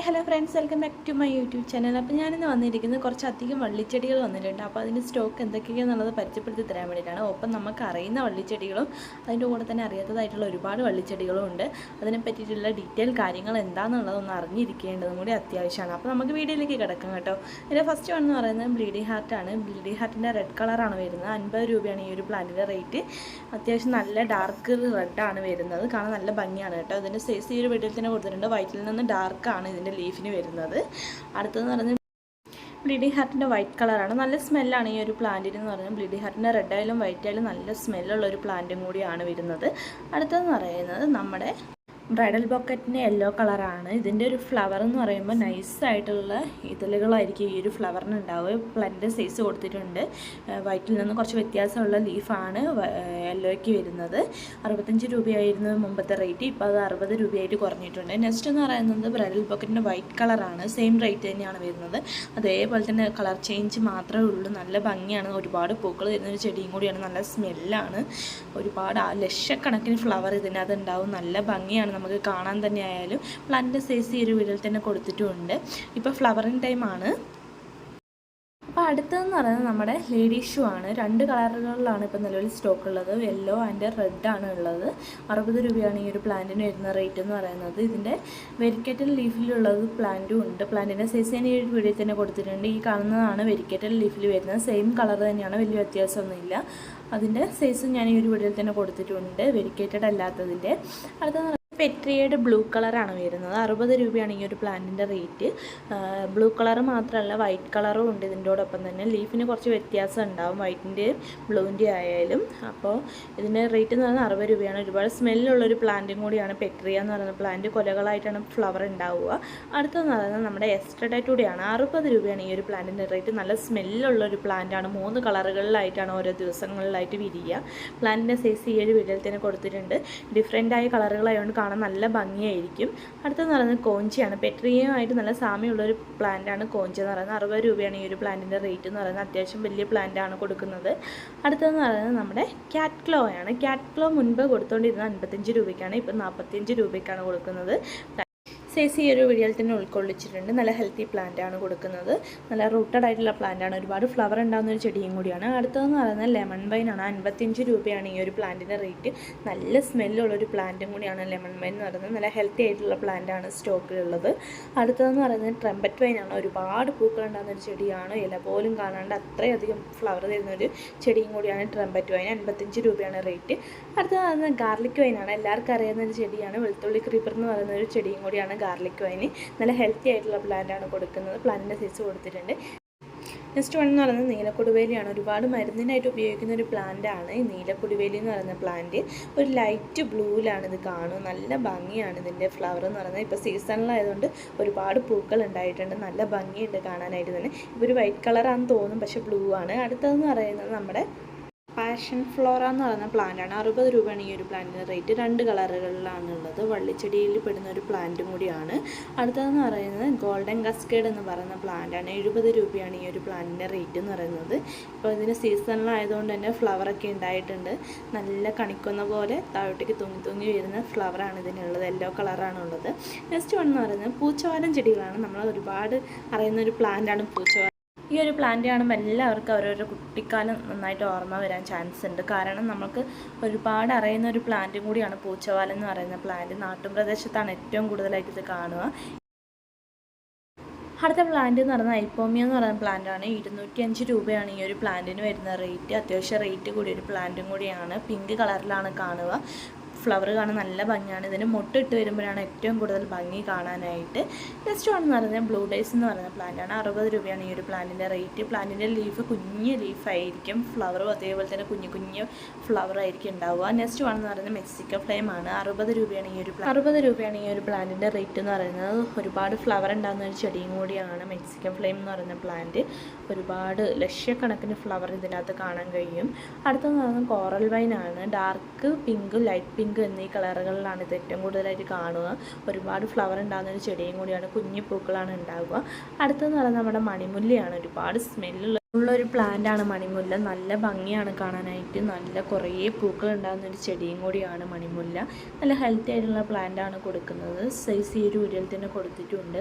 Hi hello friends welcome back to my YouTube channel. അപ്പോൾ ഞാനിന്ന് വന്നിരിക്കുന്നത് കുറച്ചധികം വള്ളിച്ചെടികൾ വന്നിട്ടുണ്ട്. അപ്പോൾ അതിന്റെ സ്റ്റോക്ക് എന്തൊക്കെയാണെന്നുള്ളത് പരിചയപ്പെടുത്തി തരാൻ വേണ്ടിയിട്ടാണ്. ഒപ്പം നമുക്ക് അറിയുന്ന വള്ളിച്ചെടികളും അതിന്റെ കൂടെ തന്നെ അറിയാത്തതായിട്ടുള്ള ഒരുപാട് വള്ളിച്ചെടികളും ഉണ്ട്. അതിനെ പറ്റിയിട്ടുള്ള ഡീറ്റെയിൽ കാര്യങ്ങൾ എന്താണെന്നുള്ളതൊന്ന് അറിഞ്ഞിരിക്കേണ്ടതും കൂടി അത്യാവശ്യമാണ്. അപ്പോൾ നമുക്ക് വീഡിയോയിലേക്ക് കിടക്കാം കേട്ടോ. ഇതിന്റെ ഫസ്റ്റ് വൺ എന്ന് പറയുന്നത് ബ്ലീഡിംഗ് ഹാർട്ടാണ് ബ്ലീഡിംഗ് ഹാർട്ടിന്റെ റെഡ് കളറാണ് വരുന്നത്. അൻപത് രൂപയാണ് ഈ ഒരു പ്ലാന്റിന്റെ റേറ്റ്. അത്യാവശ്യം നല്ല ഡാർക്ക് റെഡാണ് വരുന്നത്. കാണാൻ നല്ല ഭംഗിയാണ് കേട്ടോ. ഇതിന്റെ സൈസ് ഈ ഒരു വീട്ടിൽ തന്നെ കൊടുത്തിട്ടുണ്ട്. വൈറ്റിൽ നിന്ന് ഡാർക്കാണ് ഇതിന്റെ ലീഫിന് വരുന്നത്. അടുത്തതെന്ന് പറഞ്ഞാൽ ബ്ലീഡിംഗ് ഹാർട്ടിന്റെ വൈറ്റ് കളറാണ്. നല്ല സ്മെല്ലാണ് ഈ ഒരു പ്ലാന്റിന് എന്ന് പറഞ്ഞാൽ ബ്ലീഡിംഗ് ഹാർട്ടിന്റെ റെഡ് ആയാലും വൈറ്റ് ആയാലും നല്ല സ്മെല്ലുള്ള ഒരു പ്ലാന്റും കൂടിയാണ് വരുന്നത്. അടുത്തതെന്ന് പറയുന്നത് നമ്മുടെ ബ്രൈഡൽ ബോക്കറ്റിന്റെ യെല്ലോ കളറാണ്. ഇതിന്റെ ഒരു ഫ്ലവർ എന്ന് പറയുമ്പോൾ നൈസായിട്ടുള്ള ഇതളുകളായിരിക്കും ഈ ഒരു ഫ്ലവറിന് ഉണ്ടാവുക. പ്ലാന്റിന്റെ സൈസ് കൊടുത്തിട്ടുണ്ട്. വൈറ്റിൽ നിന്ന് കുറച്ച് വ്യത്യാസമുള്ള ലീഫാണ് യെല്ലോയ്ക്ക് വരുന്നത്. അറുപത്തഞ്ച് രൂപയായിരുന്നു മുമ്പത്തെ റേറ്റ്. ഇപ്പോൾ അത് അറുപത് രൂപയായിട്ട് കുറഞ്ഞിട്ടുണ്ട്. നെക്സ്റ്റ് എന്ന് പറയുന്നത് ബ്രൈഡൽ ബോക്കറ്റിന്റെ വൈറ്റ് കളറാണ്. സെയിം റേറ്റ് തന്നെയാണ് വരുന്നത്. അതേപോലെ തന്നെ കളർ ചേഞ്ച് മാത്രമേ ഉള്ളൂ. നല്ല ഭംഗിയാണ്. ഒരുപാട് പൂക്കൾ വരുന്ന ഒരു ചെടിയും കൂടിയാണ്. നല്ല സ്മെല്ലാണ്. ഒരുപാട് ലക്ഷക്കണക്കിന് ഫ്ലവർ ഇതിനകത്ത് ഉണ്ടാവും. നല്ല ഭംഗിയാണ്. നമുക്ക് കാണാൻ തന്നെ ആയാലും പ്ലാന്റിന്റെ സൈസ് ഈ ഒരു വീഡിയോയിൽ തന്നെ കൊടുത്തിട്ടുമുണ്ട്. ഇപ്പോൾ ഫ്ലവറിങ് ടൈമാണ് അപ്പോൾ അടുത്തതെന്ന് പറയുന്നത് നമ്മുടെ ലേഡി ഷൂ ആണ്. രണ്ട് കളറുകളിലാണ് ഇപ്പോൾ നിലവിൽ സ്റ്റോക്ക് ഉള്ളത്. യെല്ലോ ആൻഡ് റെഡ് ആണ് ഉള്ളത്. അറുപത് രൂപയാണ് ഈ ഒരു പ്ലാന്റിന് വരുന്ന റേറ്റ് എന്ന് പറയുന്നത്. ഇതിന്റെ വെരിക്കേറ്റൽ ലീഫിലുള്ളത് പ്ലാന്റും ഉണ്ട്. പ്ലാന്റിന്റെ സൈസ് ഞാൻ ഈ ഒരു വീഡിയോയിൽ തന്നെ കൊടുത്തിട്ടുണ്ട്. ഈ കാണുന്നതാണ് വെരിക്കേറ്റൽ ലീഫിൽ വരുന്നത്. സെയിം കളർ തന്നെയാണ്. വലിയ വ്യത്യാസമൊന്നുമില്ല. അതിന്റെ സൈസും ഞാൻ ഈ ഒരു വീഡിയോയിൽ തന്നെ കൊടുത്തിട്ടുണ്ട്. വെരിക്കേറ്റഡ് അല്ലാത്തതിന്റെ അടുത്ത പെട്രിയയുടെ ബ്ലൂ കളറാണ് വരുന്നത്. അറുപത് രൂപയാണ് ഈ ഒരു പ്ലാന്റിന്റെ റേറ്റ്. ബ്ലൂ കളർ മാത്രമല്ല വൈറ്റ് കളറും ഉണ്ട് ഇതിന്റെയോടൊപ്പം തന്നെ. ലീഫിന് കുറച്ച് വ്യത്യാസം ഉണ്ടാവും വൈറ്റിന്റെയും ബ്ലൂവിന്റെ ആയാലും. അപ്പോൾ ഇതിന്റെ റേറ്റ് എന്ന് പറയുന്നത് അറുപത് രൂപയാണ്. ഒരുപാട് സ്മെല്ലുള്ളൊരു പ്ലാന്റും കൂടിയാണ് പെട്രിയ എന്ന് പറയുന്ന പ്ലാന്റ്. കൊലകളായിട്ടാണ് ഫ്ലവർ ഉണ്ടാവുക. അടുത്തതെന്ന് പറയുന്നത് നമ്മുടെ എസ്റ്റഡൈറ്റൂടെയാണ് അറുപത് രൂപയാണ് ഈ ഒരു പ്ലാന്റിന്റെ റേറ്റ്. നല്ല സ്മെല്ലുള്ള ഒരു പ്ലാന്റാണ്. മൂന്ന് കളറുകളിലായിട്ടാണ് ഓരോ ദിവസങ്ങളിലായിട്ട് വിരിയുക. പ്ലാന്റിന്റെ സൈസ് ഒരു വീഡിയോയിൽ തന്നെ കൊടുത്തിട്ടുണ്ട്. ഡിഫറെന്റായ കളറുകളായതുകൊണ്ട് കാണാൻ നല്ല ഭംഗിയായിരിക്കും. അടുത്തെന്ന് പറയുന്നത് കോഞ്ചിയാണ്. പെട്രിയുമായിട്ട് നല്ല സാമ്യമുള്ള സാമ്യമുള്ളൊരു പ്ലാന്റാണ് കോഞ്ചി എന്ന് പറയുന്നത്. അറുപത് രൂപയാണ് ഈ ഒരു പ്ലാന്റിന്റെ റേറ്റ് എന്ന് പറയുന്നത്. അത്യാവശ്യം വലിയ പ്ലാന്റാണ് കൊടുക്കുന്നത്. അടുത്തതെന്ന് പറയുന്നത് നമ്മുടെ ക്യാറ്റ് ക്ലോ ആണ്. ക്യാറ്റ് ക്ലോ മുൻപ് കൊടുത്തുകൊണ്ടിരുന്നത് അൻപത്തഞ്ച് രൂപയ്ക്കാണ്. ഇപ്പം നാൽപ്പത്തിയഞ്ച് രൂപയ്ക്കാണ് കൊടുക്കുന്നത്. സൈസ് ഈ ഒരു വീഡിയോയിൽ തന്നെ ഉൾക്കൊള്ളിച്ചിട്ടുണ്ട്. നല്ല ഹെൽത്തി പ്ലാന്റ് ആണ് കൊടുക്കുന്നത്. നല്ല റൂട്ടഡ് ആയിട്ടുള്ള പ്ലാന്റ് ആണ്. ഒരുപാട് ഫ്ലവർ ഉണ്ടാകുന്ന ഒരു ചെടിയും കൂടിയാണ്. അടുത്തതെന്ന് പറയുന്നത് ലെമൺ ആണ്. അൻപത്തിയഞ്ച് രൂപയാണ് ഈ ഒരു പ്ലാന്റിന്റെ റേറ്റ് നല്ല സ്മെല്ലുള്ള ഒരു പ്ലാന്റും കൂടിയാണ് ലെമൺ വൈൻ എന്ന് പറയുന്നത്. നല്ല ഹെൽത്തി ആയിട്ടുള്ള പ്ലാന്റ് ആണ് സ്റ്റോക്കിലുള്ളത് അടുത്തതെന്ന് പറയുന്നത് ട്രംപറ്റ് ആണ്. ഒരുപാട് പൂക്കൾ ഉണ്ടാകുന്ന ഒരു ചെടിയാണ്. ഇല പോലും കാണാണ്ട് അത്രയധികം ഫ്ലവർ തരുന്ന ഒരു ചെടിയും കൂടിയാണ് ട്രംപറ്റ് വൈൻ അൻപത്തഞ്ച് രൂപയാണ് റേറ്റ് അടുത്തത് ഗാർലിക് വൈൻ ആണ്. എല്ലാവർക്കും അറിയാവുന്ന ഒരു ചെടിയാണ്. വെളുത്തുള്ളി ക്രീപ്പർ എന്ന് പറയുന്ന ഒരു ചെടിയും കൂടിയാണ് ഗാർലിക് വൈന് നല്ല ഹെൽത്തി ആയിട്ടുള്ള പ്ലാന്റാണ് കൊടുക്കുന്നത്. പ്ലാന്റിന്റെ സൈസ് കൊടുത്തിട്ടുണ്ട്. നെക്സ്റ്റ് വൺ എന്ന് പറയുന്നത് നീലക്കൊടുവേലിയാണ്. ഒരുപാട് മരുന്നിനായിട്ട് ഉപയോഗിക്കുന്ന ഒരു പ്ലാന്റ് ആണ്. ഈ നീലക്കൊടുവേലി എന്ന് പറയുന്ന പ്ലാന്റ് ഒരു ലൈറ്റ് ബ്ലൂവിലാണ് ഇത് കാണും നല്ല ഭംഗിയാണ് ഇതിന്റെ ഫ്ലവർ എന്ന് പറയുന്നത്. ഇപ്പോൾ സീസണിലായതുകൊണ്ട് ഒരുപാട് പൂക്കൾ ഉണ്ടായിട്ടുണ്ട്. നല്ല ഭംഗിയുണ്ട് കാണാനായിട്ട് തന്നെ. ഇപ്പോൾ ഒരു വൈറ്റ് കളറാണെന്ന് തോന്നും പക്ഷേ ബ്ലൂ ആണ്. അടുത്തതെന്ന് പറയുന്നത് നമ്മുടെ പാഷൻ ഫ്ലോറ എന്ന് പറയുന്ന പ്ലാന്റാണ് അറുപത് രൂപയാണ് ഈ ഒരു പ്ലാന്റിന്റെ റേറ്റ് രണ്ട് കളറുകളിലാണ് ഉള്ളത് വള്ളിച്ചെടിയിൽ പെടുന്ന ഒരു പ്ലാന്റും കൂടിയാണ്. അടുത്തതെന്ന് പറയുന്നത് ഗോൾഡൻ കസ്കേഡ് എന്ന് പറയുന്ന പ്ലാന്റാണ് എഴുപത് രൂപയാണ് ഈ ഒരു പ്ലാന്റിന്റെ റേറ്റ് എന്ന് പറയുന്നത്. ഇപ്പോൾ ഇതിന് സീസണിലായതുകൊണ്ട് തന്നെ ഫ്ലവറൊക്കെ ഉണ്ടായിട്ടുണ്ട്. നല്ല കണിക്കുന്ന പോലെ താഴോട്ടേക്ക് തൂങ്ങി തൂങ്ങി വരുന്ന ഫ്ലവറാണ് ഇതിനുള്ളത്. യെല്ലോ കളറാണ് ഉള്ളത് നെക്സ്റ്റ് വൺ എന്ന് പറയുന്നത് പൂച്ചവാലം ചെടികളാണ്. നമ്മൾ ഒരുപാട് അറിയുന്ന ഒരു പ്ലാന്റാണ് പൂച്ചവാലം ഈ ഒരു പ്ലാന്റ് കാണുമ്പോൾ എല്ലാവർക്കും അവരവരുടെ കുട്ടിക്കാലം നന്നായിട്ട് ഓർമ്മ വരാൻ ചാൻസ് ഉണ്ട്. കാരണം നമുക്ക് ഒരുപാട് അറിയുന്ന ഒരു പ്ലാന്റും കൂടിയാണ് പൂച്ചവാലം എന്ന് പറയുന്ന പ്ലാന്റ് നാട്ടുപ്രദേശത്താണ് ഏറ്റവും കൂടുതലായിട്ട് ഇത് കാണുക. അടുത്ത പ്ലാന്റ് എന്ന് പറയുന്നത് ഐപ്പോമിയ എന്ന് പറയുന്ന പ്ലാന്റാണ് ഇരുന്നൂറ്റി അഞ്ച് രൂപയാണ് ഈ ഒരു പ്ലാന്റിന് വരുന്ന റേറ്റ് അത്യാവശ്യം റേറ്റ് കൂടിയ ഒരു പ്ലാന്റും കൂടിയാണ്. പിങ്ക് കളറിലാണ് കാണുക. ഫ്ലവർ കാണാൻ നല്ല ഭംഗിയാണ്. ഇതിന് മുട്ടിട്ട് വരുമ്പോഴാണ് ഏറ്റവും കൂടുതൽ ഭംഗി കാണാനായിട്ട്. നെക്സ്റ്റ് വൺ എന്ന് പറയുന്നത് ബ്ലൂ ഡേയ്സ് എന്ന് പറയുന്ന പ്ലാന്റാണ് അറുപത് രൂപയാണ് ഈ ഒരു പ്ലാന്റിന്റെ റേറ്റ് പ്ലാന്റിന്റെ ലീഫ് കുഞ്ഞ് ലീഫായിരിക്കും ഫ്ലവറും അതേപോലെ തന്നെ കുഞ്ഞു കുഞ്ഞ് ഫ്ലവർ ആയിരിക്കും ഉണ്ടാവുക. നെക്സ്റ്റ് വൺ എന്ന് പറയുന്നത് മെക്സിക്കോ ഫ്ലെയിം ആണ്. അറുപത് രൂപയാണ് ഈ ഒരു അറുപത് രൂപയാണ് ഈ ഒരു പ്ലാന്റിന്റെ റേറ്റ് എന്ന് പറയുന്നത്. ഒരുപാട് ഫ്ലവർ ഉണ്ടാകുന്ന ഒരു ചെടിയും കൂടിയാണ് മെക്സിക്കൻ ഫ്ലെയിം എന്ന് പറയുന്ന പ്ലാന്റ് ഒരുപാട് ലക്ഷക്കണക്കിന് ഫ്ലവർ ഇതിനകത്ത് കാണാൻ കഴിയും. അടുത്തെന്ന് പറയുന്നത് കോറൽ വൈൻ ആണ്. ഡാർക്ക് പിങ്ക് ലൈറ്റ് പിങ്ക് എന്നീ കളറുകളിലാണ് ഇത് ഏറ്റവും കൂടുതലായിട്ട് കാണുക. ഒരുപാട് ഫ്ലവർ ഉണ്ടാകുന്ന ഒരു ചെടിയും കൂടിയാണ് കുഞ്ഞു പൂക്കളാണ് ഉണ്ടാവുക. അടുത്തെന്ന് പറയുന്നത് നമ്മുടെ മണിമുല്ലയാണ്. ഒരുപാട് സ്മെല്ലുള്ള ഉള്ളൊരു പ്ലാന്റാണ് മണിമുല്ല. നല്ല ഭംഗിയാണ് കാണാനായിട്ട്. നല്ല കുറേ പൂക്കൾ ഉണ്ടാകുന്ന ഒരു ചെടിയും കൂടിയാണ് മണിമുല്ല. നല്ല ഹെൽത്തി ആയിട്ടുള്ള പ്ലാന്റാണ് കൊടുക്കുന്നത്. സൈസ് ഈ ഒരു ഉരിയിൽ തന്നെ കൊടുത്തിട്ടുണ്ട്.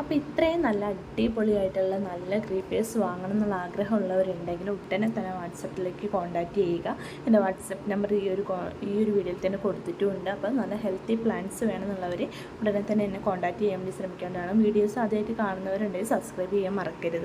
അപ്പോൾ ഇത്രയും നല്ല അടിപൊളിയായിട്ടുള്ള നല്ല ക്രീപ്പേഴ്സ് വാങ്ങണം എന്നുള്ള ആഗ്രഹമുള്ളവരുണ്ടെങ്കിൽ ഉടനെ തന്നെ വാട്സപ്പിലേക്ക് കോൺടാക്റ്റ് ചെയ്യുക. എന്റെ വാട്സപ്പ് നമ്പർ ഈ ഒരു ഈ ഒരു വീഡിയോയിൽ തന്നെ കൊടുത്തിട്ടുമുണ്ട് അപ്പോൾ നല്ല ഹെൽത്തി പ്ലാന്റ്സ് വേണമെന്നുള്ളവർ ഉടനെ തന്നെ എന്നെ കോൺടാക്റ്റ് ചെയ്യാൻ വേണ്ടി ശ്രമിക്കേണ്ടതാണ്. വീഡിയോസ് ആദ്യമായിട്ട് കാണുന്നവരുണ്ടെങ്കിൽ സബ്സ്ക്രൈബ് ചെയ്യാൻ മറക്കരുത്.